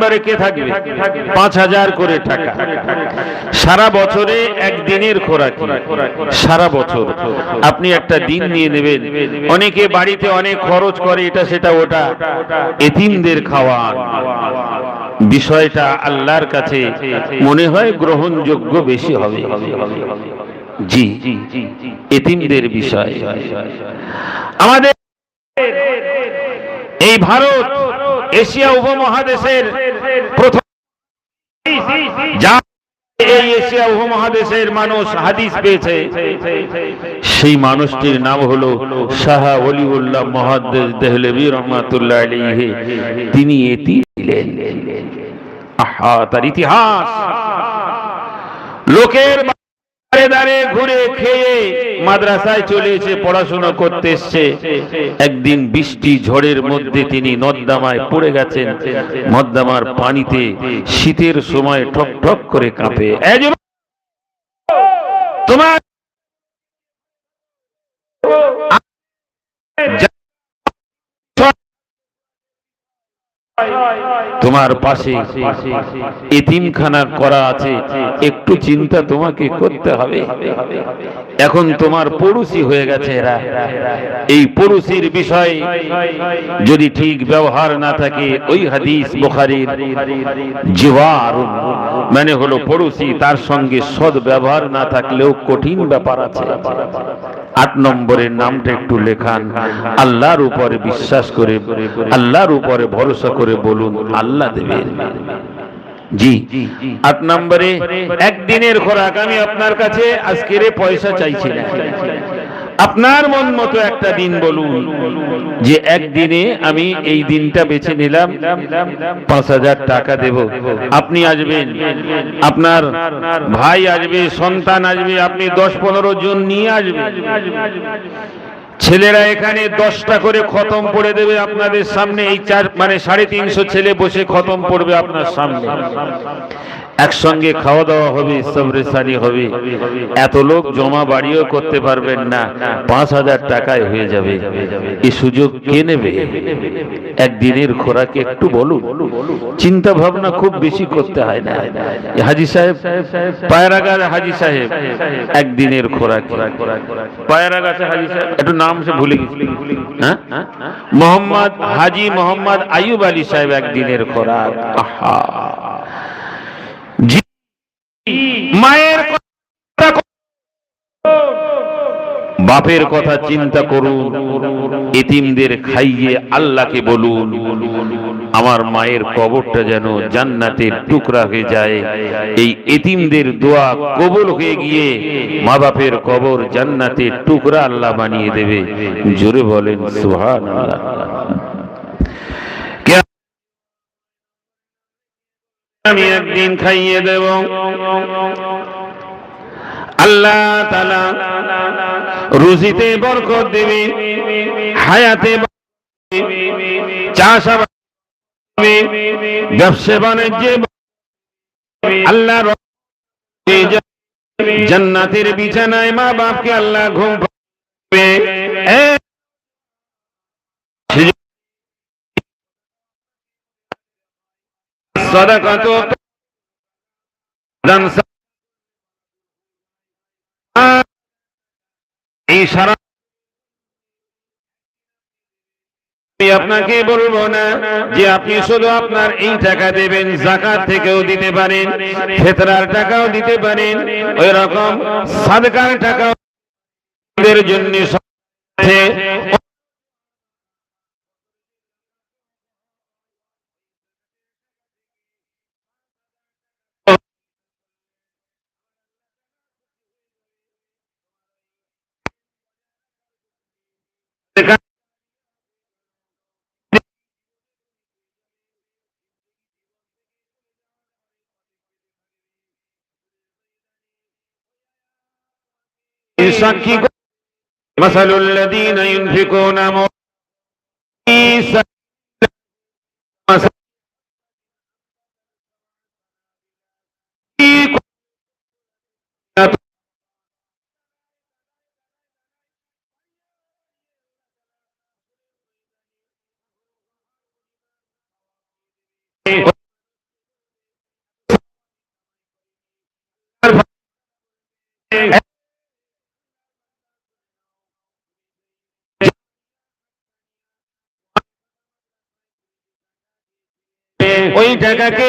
নম্বরে কে থাকবে? পাঁচ হাজার করে টাকা। সারা বছরে একদিনের খোরাক। সারা বছর। আপনি একটা দিন নিয়ে নেবেন। অনেকে বাড়িতে অনেক খরচ করে, এটা সেটা ওটা। এতিমদের খাওয়ান বিষয়টা আল্লাহর কাছে মনে হয় গ্রহণযোগ্য বেশি হবে। জি, এতিমদের বিষয়। আমাদের এই ভারত, এশিয়া উপমহাদেশের এই এশিয়া উপমহাদেশের মানুষ হাদিস পেয়েছে, সেই মানুষটির নাম হলো শাহ অলিউল্লাহ মহাদ্দেশ দেহলেবি রহমাতুল্লাহ আলী তিনি এটি দিলেন আহা, তার ইতিহাস। লোকের দাঁড়ে দাঁড়ে ঘুরে খেয়ে মাদ্রাসায় চলে এসে পড়াশোনা করতে এসছে। একদিন বৃষ্টি ঝড়ের মধ্যে তিনি নর্দামায় পড়ে গেছেন। নর্দামার পানিতে শীতের সময় ঠক ঠক করে কাঁপে। তোমার তোমার পাশে এতিমখানা করা আছে, একটু চিন্তা তোমাকে করতে হবে। এখন তোমার পড়ুশি হয়ে গেছে এরা। এই পড়ুশির বিষয় যদি ঠিক ব্যবহার না থাকে, ওই হাদিস বুখারীর জিওয়ার মানে হলো পড়ুশি, তার সঙ্গে সদ ব্যবহার না থাকলেও কঠিন ব্যাপার আছে। আট নম্বরের নামটা একটু লেখান। আল্লাহর উপরে বিশ্বাস করে, আল্লাহর উপরে ভরসা করে বলুন, আল্লাহ দেবেন। জি, আট নম্বরে, একদিনের খোরাক, আমি আপনার কাছে আজকের পয়সা চাইছি আপনার মন মতো একটা দিন বলুন, যে একদিনে আমি এই দিনটা বেছে নিলাম, পাঁচ হাজার টাকা দেব। আপনি আসবেন, আপনার ভাই আসবে, সন্তান আসবে, আপনি দশ পনেরো জন নিয়ে আসবেন। ছেলেরা এখানে দশটা করে খতম পড়ে দেবে আপনাদের সামনে। এই চার মানে সাড়ে তিনশো ছেলে বসে খতম পড়বে আপনার সামনে। একসঙ্গে খাওয়া দাওয়া হবে সবরেসানি হবে। এত লোক জমা বাড়িও করতে পারবেন না। পাঁচ হাজার টাকায় হয়ে যাবে। এই সুযোগ কে নেবে? একদিনের খোরাকে একটু বলুন। চিন্তা ভাবনা খুব বেশি করতে হয় না। হাজি সাহেব, পায়রাগার হাজি সাহেব, একদিনের খোরাক। পায়রাগাছে হাজি সাহেব, একটু নাম সে ভুলে গেছি। হ্যাঁ? মোহাম্মদ হাজি মোহাম্মদ আয়ুব আলী সাহেব একদিনের খোরাক। মায়ের বাপের কথা চিন্তা করুন। এতিমদের খাইয়ে আল্লাহকে বলুন। আমার মায়ের কবরটা যেন জান্নাতের টুকরা হয়ে যায়। এই এতিমদের দোয়া কবুল হয়ে গিয়ে মা বাপের কবর জান্নাতের টুকরা আল্লাহ বানিয়ে দেবে। জোরে বলেন সুহান আমি একদিন খাইয়ে দেব। আল্লাহ তালা রুজিতে বরকত দেবে, হায়াতে চাষাবাদ ব্যবসা বাণিজ্যে আল্লাহ জান্নাতের বিছানায় মা বাপকে আল্লাহ ঘুম এই সারা আপনাকে বলব না যে আপনি শুধু আপনার এই টাকা দেবেন, জাকাত থেকেও দিতে পারেন, ফেতরার টাকাও দিতে পারেন, ওই রকম সাদকার টাকাও জন্য আছে। সাক্ষী মাসালুল্লাযীনা ইউনফিকুনা Hey. ওই টাকাকে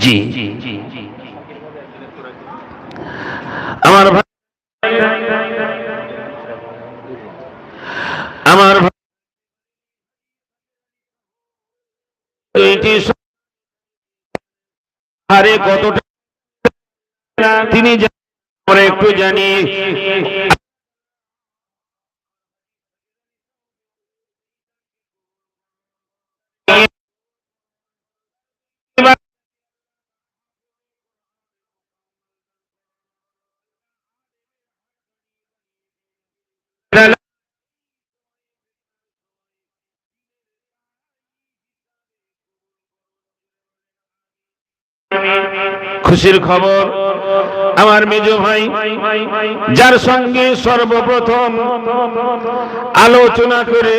জি। আমার ভাই স- হারে কতটা? তিনি একটু জানি। খুশির খবর। আমার মেজ ভাই, যার সঙ্গে সর্বপ্রথম আলোচনা করে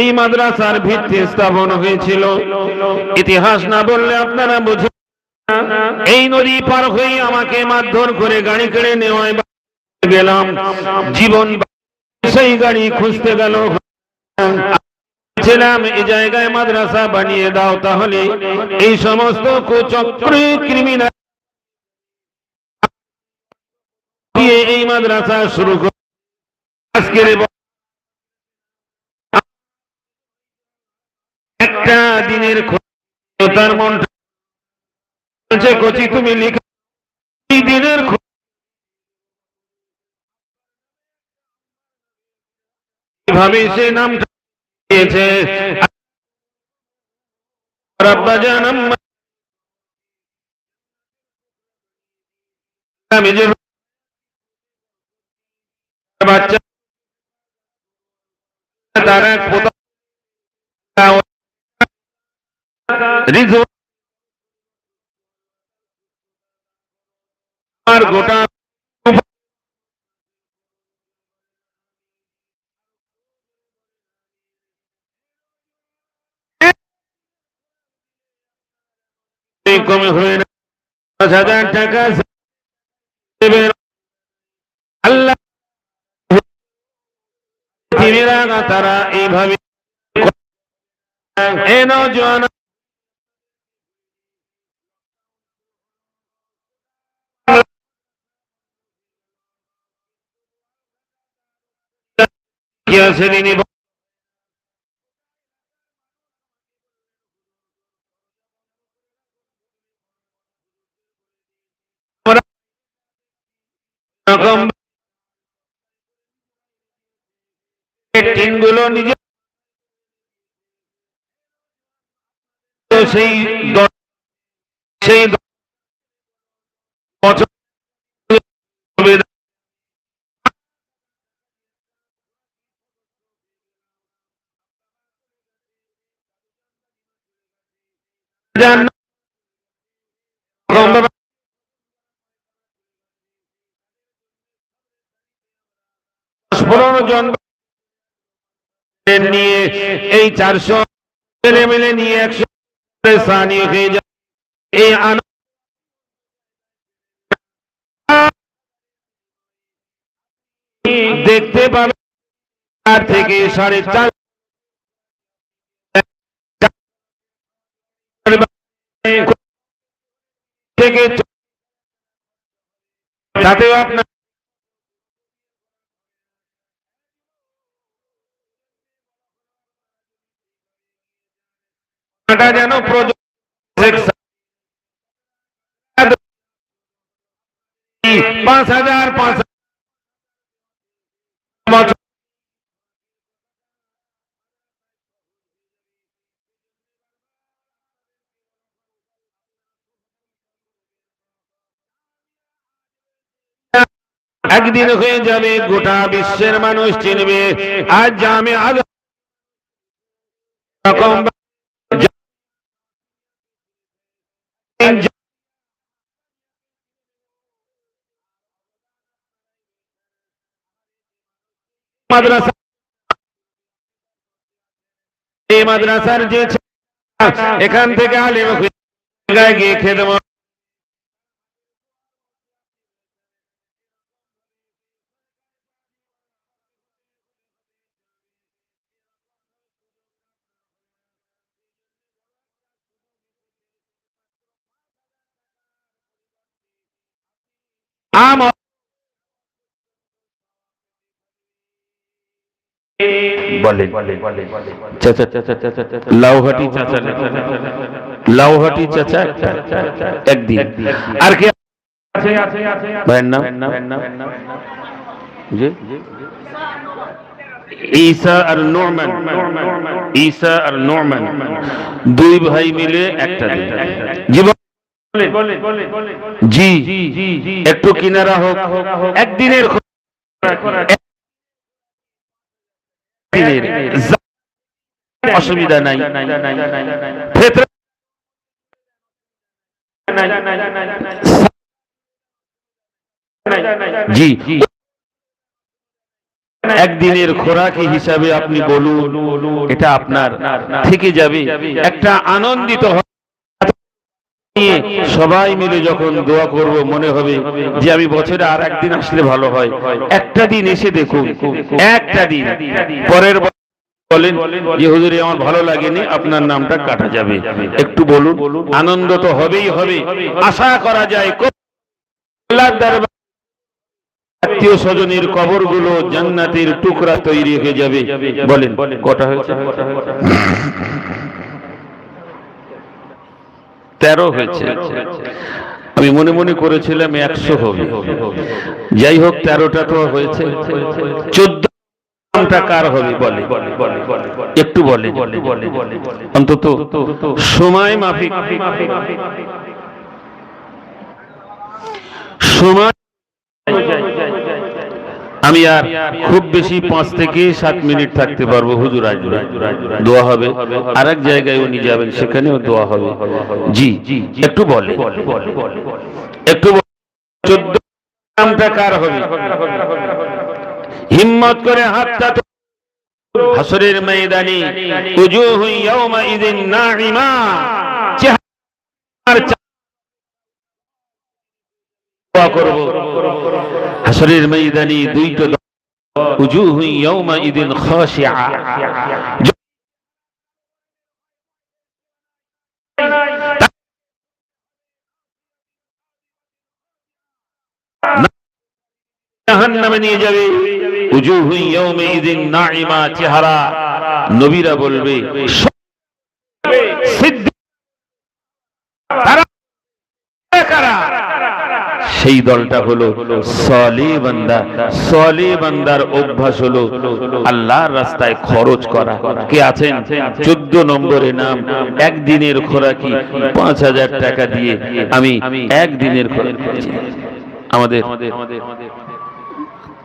এই মাদ্রাসার ভিত্তি স্থাপন হয়েছিল। ইতিহাস না বললে আপনারা বুঝে এই নদী পার হয়ে আমাকে মারধর করে গাড়ি কেড়ে নেওয়ায় গেলাম। জীবন সেই গাড়ি খুঁজতে গেল। ছিলাম এই জায়গায় মাদ্রাসা বানিয়ে দাও তাহলে এই সমস্ত কুচক্রে ক্রিমিনাল এই মাদ্রাসা শুরু করে একটা দিনের তার বলছে, কচি তুমি লিখে। দিনের কীভাবে সে নাম দিয়েছে। আমি যে বাচ্চা তারা গোটা কমে হয়ে না। পাঁচ হাজার টাকা দেবেন আল্লাহ পৃথিবীরা তারা এইভাবে এ নজন সেদিন রকম টিনগুলো নিজে সেই সেই জান- রকম দশ পনেরো জন নিয়ে এই চারশো ছেলে মেলে নিয়ে একশো স্থানীয় হয়ে যায়। এই আনন্দ দেখতে পাবে চার থেকে সাড়ে চার থেকে তাতেও আপনার টাকা যেন পাঁচ হাজার পাঁচ একদিন হয়ে যাবে গোটা বিশ্বের মানুষ চিনবে, আজ জামে আজ রকম মাদ্রাসা। এই মাদ্রাসার যে এখান থেকে আলিম গিয়ে খেদম আমার বলে চাচা চাচা চাচা চাচা লাউহাটি চাচা লাউহাটি চাচা একদিন আর কে ভাইয়ের নাম জি ঈসা আর নোরমান ঈসা আর নোরমান দুই ভাই মিলে একটা দিন জীবন জি একটু কিনারা হোক একদিনের একদিনের অসুবিধা নাই। জি। একদিনের খোরাকি হিসাবে আপনি বলুন, এটা আপনার থেকে যাবে। একটা আনন্দিত হবে সবাই মিলে যখন দোয়া করব, মনে হবে যে আমি বছরে আর একদিন আসলে ভালো হয়। একটা দিন এসে দেখুন, একটা দিন। পরের বলেন যে আমার ভালো লাগেনি, আপনার নামটা কাটা যাবে। একটু বলুন, আনন্দ তো হবেই হবে। আশা করা যায় আত্মীয় স্বজনের কবরগুলো জান্নাতের টুকরা তৈরি হয়ে যাবে। বলেন, কটা হয়েছে? তেরো হয়েছে। আমি মনে মনে করেছিলাম একশো হবে। যাই হোক, তেরোটা তো হয়েছে। চোদ্দ কার হবে বলে? একটু বলে। অন্তত সময় মাফিক। সময় আমি আর খুব বেশি পাঁচ থেকে সাত মিনিট থাকতে পারব হুজুর আসবে দোয়া হবে। আর এক জায়গায় উনি যাবেন, সেখানেও দোয়া হবে। জি, একটু বলে। একটু। চোদ্দ কার হবে? হিম্মত করে হাতটা হাসরের ময়দানে। উজুহু ইয়াউমাইযিন নাঈমা। চেহারার চা- দোয়া করব। হাসরের ময়দানে দুইটা দল, উজুহু ইয়াউমাইযিন খাশিআ জাহান্নামে নিয়ে যাবে উজুহু ইয়াউমাইযিন নাঈমা চেহারা নবীরা বলবে সিদ্দিক তারা কারা? সেই দলটা হলো সলে বান্দা। সলে বান্দার অভ্যাস হলো আল্লাহর রাস্তায় খরচ করা। কে আছেন? চোদ্দ নম্বরে নাম একদিনের খোরাকি পাঁচ হাজার টাকা দিয়ে আমি একদিনের খোরাকি আমাদের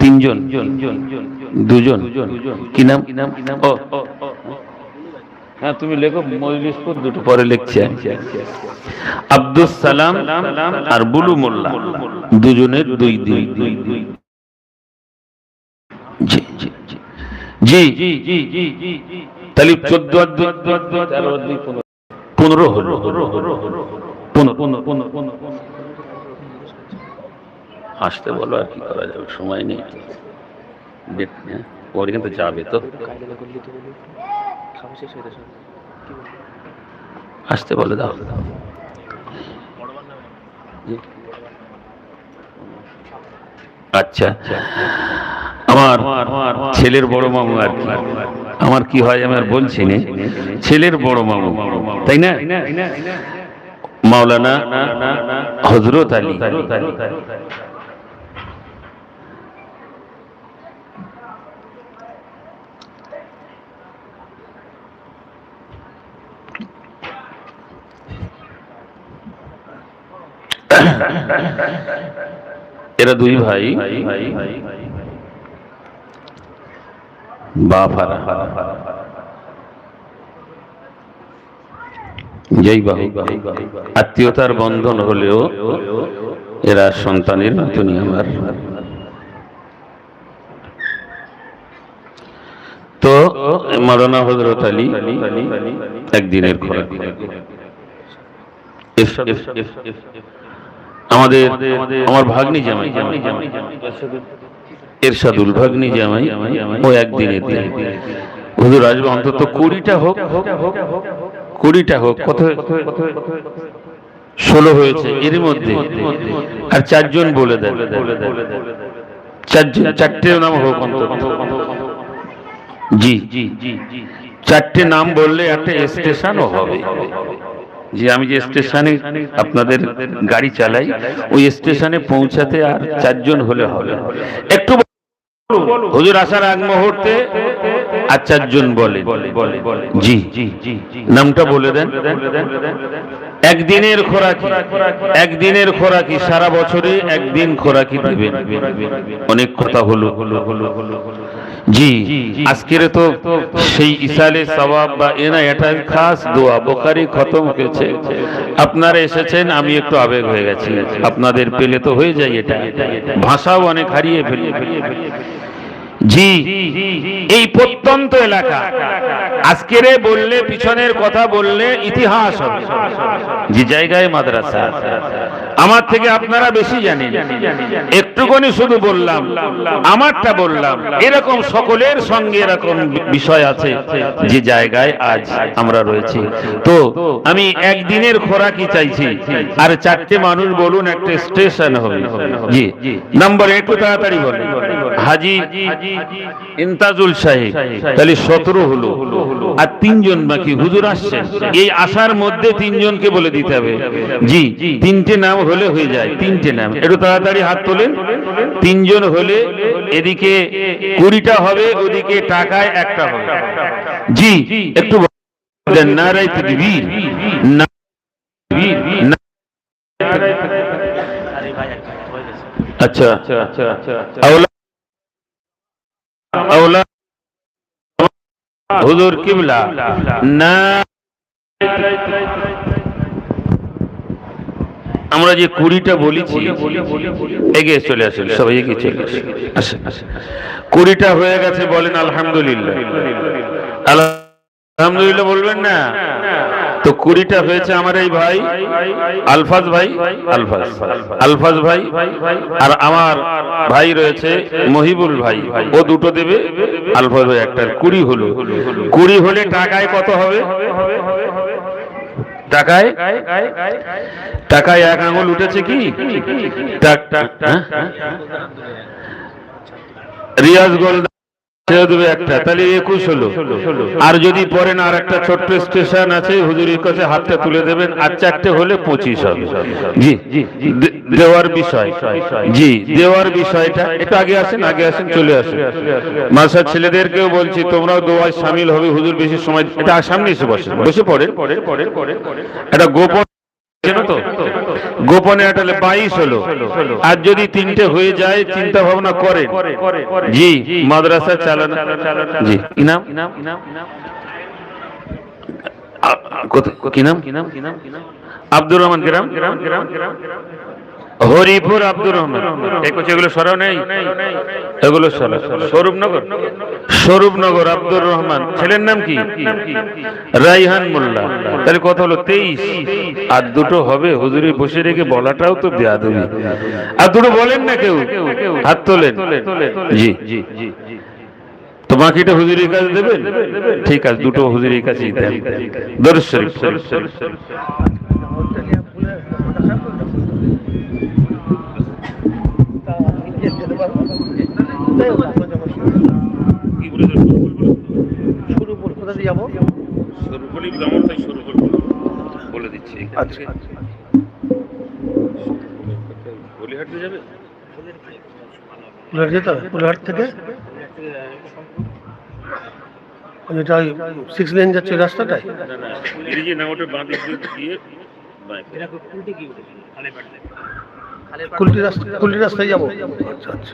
তিনজন, দুজন, কি নাম? ও হ্যাঁ তুমি লেখো, মজলিসপুর দুটো। পরে লিখছি আব্দুল সালাম আর বুলু মোল্লা। দুজনের দুই দুই দুই দুই জি জি জি জি জি জি জি। তাহলে চোদ্দ পনেরো। হলো। আসতে বলো আর কি করা যাবে, সময় নেই। ডেট পরে কিন্তু যাবে তো। আসতে বলে দাও। আচ্ছা। আমার ছেলের বড় মামু আর কি। আমার কি হয় আমি আর বলছি না। ছেলের বড় মামু তাই না? মাওলানা হজরত আলী। এরা দুই ভাই। আত্মীয়তার বন্ধন হলেও এরা সন্তানের মতনই আমার। তো মারানা হজরত আলী একদিনের খোরাক। আমাদের, আমার ভাগ্নি জামাই। এরশাদুল ভাগ্নি জামাই ও একদিনের দিন। হুজুর আসবে অন্তত কুড়িটা হোক কুড়িটা হোক, কত ষোলো হয়েছে এর মধ্যে। আর চারজন বলে দেন। চারজন, চারটে নাম হোক অন্তত। জি জি জি। চারটে নাম বললে একটা স্টেশনও হবে। যে আমি যে স্টেশনে আপনাদের গাড়ি চালাই, ওই স্টেশনে পৌঁছাতে আর চারজন হলে হবে একটু। হুজুর আসার আগ মুহূর্তে আর চারজন বলে জি, নামটা বলে দেন। একদিনের খোরাকি একদিনের খোরাকি, সারা বছরে একদিন খোরাকি দেবেন। অনেক কথা হলো। জি, আজকের তো সেই ইসালে সবাব বা এনা এটা খাস দোয়া বোকারি খতম হয়েছে। আপনারা এসেছেন, আমি একটু আবেগ হয়ে গেছি। আপনাদের পেলে তো হয়ে যায় এটা। ভাষাও অনেক হারিয়ে ফেলি জি, এই প্রত্যন্ত এলাকা। আজকের বললে, পিছনের কথা বললে ইতিহাস হবে। যে জায়গায় মাদ্রাসা আমার থেকে আপনারা বেশি জানেন। একটুখানি শুধু বললাম, আমারটা বললাম, এরকম সকলের সঙ্গে এরকম বিষয় আছে যে জায়গায় আজ আমরা রয়েছি। তো, আমি একদিনের খোরাকি চাইছি, আর চারটে মানুষ বলুন, একটা স্টেশন হবে। জি, নাম্বার একটু তাড়াতাড়ি বলেন। হাজি ইন্তাজুল সাহেব তাহলে সতেরো হলো। আর তিনজন বাকি হুজুর আসছেন এই আসার মধ্যে তিনজনকে বলে দিতে হবে। জি তিনটে নাম হলে হয়ে যায় তিনটে নাম। একটু তাড়াতাড়ি হাত তোলেন। তিনজন হলে এদিকে কুড়িটা হবে ওদিকে টাকায় একটা হবে। জি একটু নারাই তকবীর। না না- আচ্ছা আওলা আওলা হুজুর কিবলা। না। আমরা যে কুড়িটা বলেছি, এগিয়ে চলে আসেন, সবাই এগিয়ে চলে আসেন। কুড়িটা হয়ে গেছে বলেন, আলহামদুলিল্লাহ। আলহামদুলিল্লাহ বলবেন না? তো কুড়িটা হয়েছে আমার এই ভাই, আলফাজ ভাই, আলফাজ আলফাজ ভাই, আর আমার ভাই রয়েছে মহিবুল ভাই। ও দুটো দেবে, আলফাজ ভাই একটা কুড়ি হলো। কুড়ি হলে টাকায় কত হবে? টাকায়? টাকায় এক আঙুল উঠেছে কি? হ্যাঁ? রিয়াজ গোল ছেড়ে দেবে একটা তাহলে একুশ হলো আর যদি পরেন আর একটা ছোট্ট স্টেশন আছে হুজুরির কাছে হাতটা তুলে দেবেন আর চারটে হলে পঁচিশ হবে। জি দেওয়ার বিষয়। জি দেওয়ার বিষয়টা একটু আগে আসেন আগে আসেন চলে আসেন। মাসার ছেলেদেরকেও বলছি তোমরাও দোয়ায় সামিল হবে হুজুর বেশি সময় এটা সামনে এসে বসে বসে পড়ে এটা গোপন তো? গোপনে আটালে বাইশ হলো। আর যদি তিনটে হয়ে যায়, চিন্তা ভাবনা করেন। জি, মাদ্রাসা চালানো জি ইনাম কি নাম? কিনাম আ- কোথা- কি নাম? আব্দুর রহমান কিরাম হরিপুর আব্দুর রহমান। এই এগুলো সরাও নেই? এগুলো স্বরূপনগর? স্বরূপনগর আব্দুর রহমান। ছেলের নাম কি? রাইহান মোল্লা। তাহলে কত হলো তেইশ। আর দুটো হবে, হুজুরি বসে রেখে বলাটাও তো দেয়া দেবে আর দুটো বলেন না কেউ। হাত তোলেন। জি। জি জি তো বাকিটা হুজুরির কাছে দেবেন? ঠিক আছে, দুটো হুজুরির কাছেই দেন। দরুদ কোথা দিয়ে যাব? শুরু করি তাই শুরু করব। বলে দিচ্ছি আচ্ছা বলিহাট দিয়ে যাবে? যেতে হবে? ফুলহাট থেকে? যেটা সিক্স লেন যাচ্ছে রাস্তাটায়? না ওটা বাঁ দিক দিয়ে কুলটি রাস্তায় যাব? আচ্ছা আচ্ছা।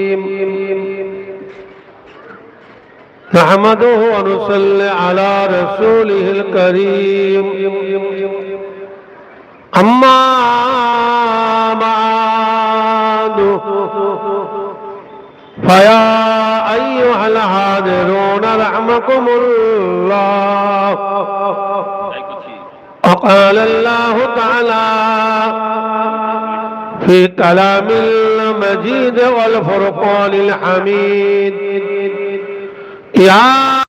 نحمده ونصلي على رسوله الكريم. أما بعد فيا أيها الحاضرون رحمكم الله. وقال الله تعالى في كلام المجيد والفرقان الحميد 呀